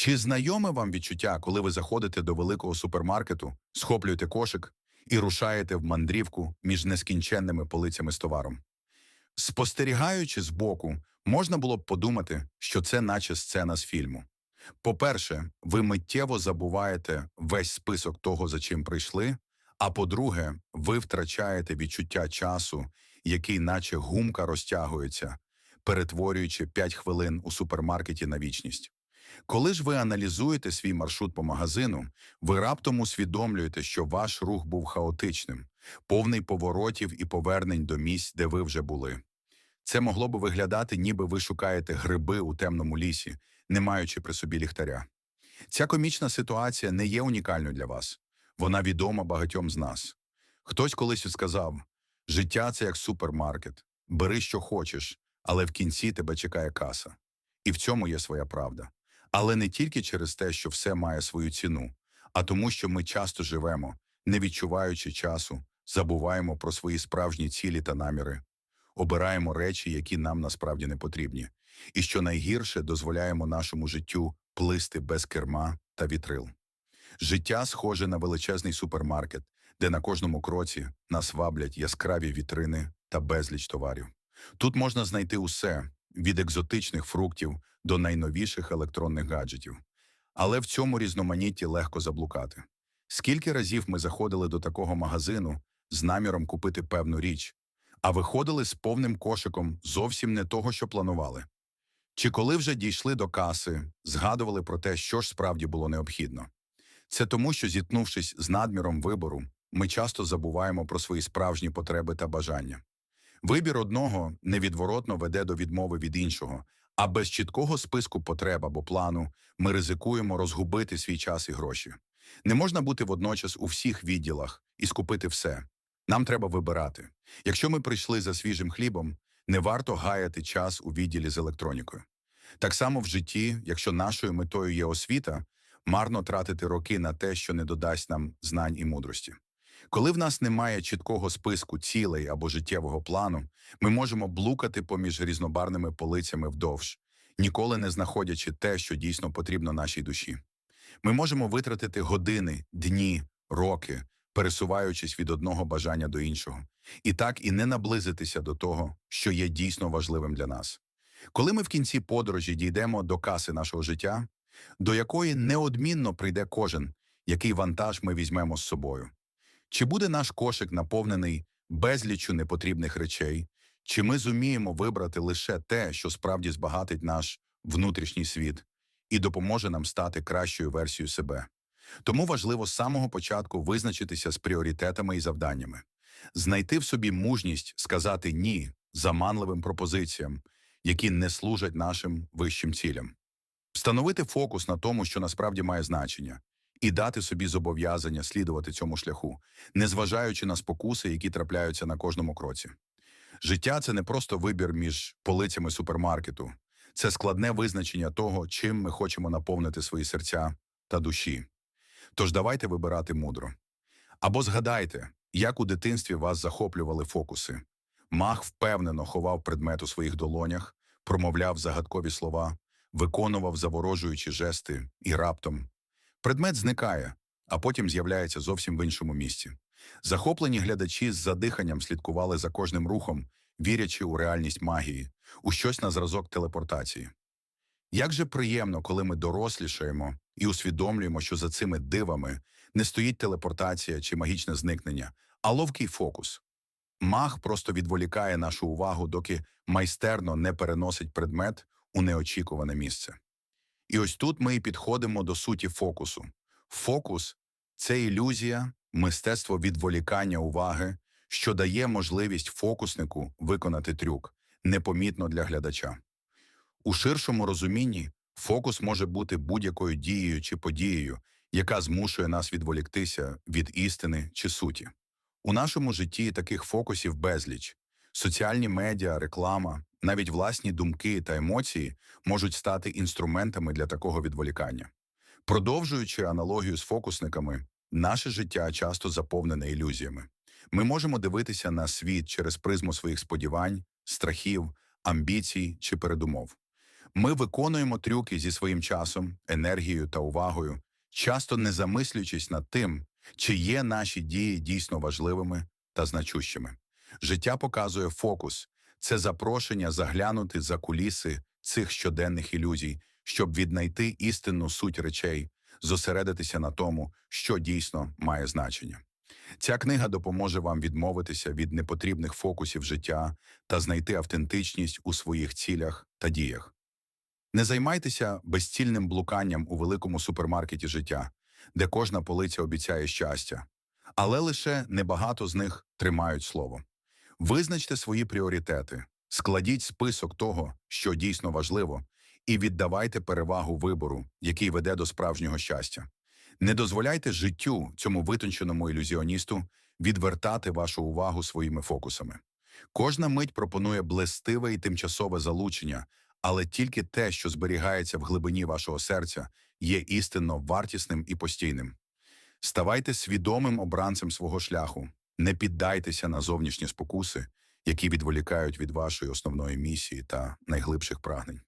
Чи знайоме вам відчуття, коли ви заходите до великого супермаркету, схоплюєте кошик і рушаєте в мандрівку між нескінченними полицями з товаром? Спостерігаючи збоку, можна було б подумати, що це наче сцена з фільму. По-перше, ви миттєво забуваєте весь список того, за чим прийшли. А по-друге, ви втрачаєте відчуття часу, який, наче гумка, розтягується, перетворюючи 5 хвилин у супермаркеті на вічність. Коли ж ви аналізуєте свій маршрут по магазину, ви раптом усвідомлюєте, що ваш рух був хаотичним, повний поворотів і повернень до місць, де ви вже були. Це могло би виглядати, ніби ви шукаєте гриби у темному лісі, не маючи при собі ліхтаря. Ця комічна ситуація не є унікальною для вас. Вона відома багатьом з нас. Хтось колись сказав: життя це як супермаркет, бери, що хочеш, але в кінці тебе чекає каса. І в цьому є своя правда. Але не тільки через те, що все має свою ціну, а тому, що ми часто живемо, не відчуваючи часу, забуваємо про свої справжні цілі та наміри, обираємо речі, які нам насправді не потрібні, і що найгірше дозволяємо нашому життю плисти без керма та вітрил. Життя схоже на величезний супермаркет, де на кожному кроці нас ваблять яскраві вітрини та безліч товарів. Тут можна знайти усе від екзотичних фруктів до найновіших електронних гаджетів. Але в цьому різноманітті легко заблукати. Скільки разів ми заходили до такого магазину з наміром купити певну річ, а виходили з повним кошиком зовсім не того, що планували. Чи коли вже дійшли до каси, згадували про те, що ж справді було необхідно. Це тому, що, зіткнувшись з надміром вибору, ми часто забуваємо про свої справжні потреби та бажання. Вибір одного невідворотно веде до відмови від іншого, а без чіткого списку потреб або плану ми ризикуємо розгубити свій час і гроші. Не можна бути водночас у всіх відділах і скупити все. Нам треба вибирати. Якщо ми прийшли за свіжим хлібом, не варто гаяти час у відділі з електронікою. Так само в житті, якщо нашою метою є освіта, марно тратити роки на те, що не додасть нам знань і мудрості. Коли в нас немає чіткого списку цілей або життєвого плану, ми можемо блукати поміж різнобарними полицями вдовж, ніколи не знаходячи те, що дійсно потрібно нашій душі. Ми можемо витратити години, дні, роки, пересуваючись від одного бажання до іншого, і так і не наблизитися до того, що є дійсно важливим для нас. Коли ми в кінці подорожі дійдемо до каси нашого життя, до якої неодмінно прийде кожен, який вантаж ми візьмемо з собою. Чи буде наш кошик наповнений безліччю непотрібних речей, чи ми зуміємо вибрати лише те, що справді збагатить наш внутрішній світ і допоможе нам стати кращою версією себе? Тому важливо з самого початку визначитися з пріоритетами і завданнями, знайти в собі мужність сказати ні заманливим пропозиціям, які не служать нашим вищим цілям, встановити фокус на тому, що насправді має значення, і дати собі зобов'язання слідувати цьому шляху, незважаючи на спокуси, які трапляються на кожному кроці. Життя це не просто вибір між полицями супермаркету, це складне визначення того, чим ми хочемо наповнити свої серця та душі. Тож давайте вибирати мудро. Або згадайте, як у дитинстві вас захоплювали фокуси. Мах впевнено ховав предмет у своїх долонях, промовляв загадкові слова, виконував заворожуючі жести і раптом Предмет зникає, а потім з'являється зовсім в іншому місці. Захоплені глядачі з задиханням слідкували за кожним рухом, вірячи у реальність магії, у щось на зразок телепортації. Як же приємно, коли ми дорослішаємо і усвідомлюємо, що за цими дивами не стоїть телепортація чи магічне зникнення, а ловкий фокус. Маг просто відволікає нашу увагу, доки майстерно не переносить предмет у неочікуване місце. І ось тут ми і підходимо до суті фокусу. Фокус це ілюзія, мистецтво відволікання уваги, що дає можливість фокуснику виконати трюк непомітно для глядача. У ширшому розумінні фокус може бути будь-якою дією чи подією, яка змушує нас відволіктися від істини чи суті. У нашому житті таких фокусів безліч. Соціальні медіа, реклама, навіть власні думки та емоції можуть стати інструментами для такого відволікання. Продовжуючи аналогію з фокусниками, наше життя часто заповнене ілюзіями. Ми можемо дивитися на світ через призму своїх сподівань, страхів, амбіцій чи передумов. Ми виконуємо трюки зі своїм часом, енергією та увагою, часто не замислюючись над тим, чи є наші дії дійсно важливими та значущими. Життя показує фокус це запрошення заглянути за куліси цих щоденних ілюзій, щоб віднайти істинну суть речей, зосередитися на тому, що дійсно має значення. Ця книга допоможе вам відмовитися від непотрібних фокусів життя та знайти автентичність у своїх цілях та діях. Не займайтеся безцільним блуканням у великому супермаркеті життя, де кожна полиця обіцяє щастя, але лише небагато з них тримають слово. Визначте свої пріоритети, складіть список того, що дійсно важливо, і віддавайте перевагу вибору, який веде до справжнього щастя. Не дозволяйте життю цьому витонченому ілюзіоністу відвертати вашу увагу своїми фокусами. Кожна мить пропонує блестиве і тимчасове залучення, але тільки те, що зберігається в глибині вашого серця, є істинно вартісним і постійним. Ставайте свідомим обранцем свого шляху, не піддайтеся на зовнішні спокуси, які відволікають від вашої основної місії та найглибших прагнень.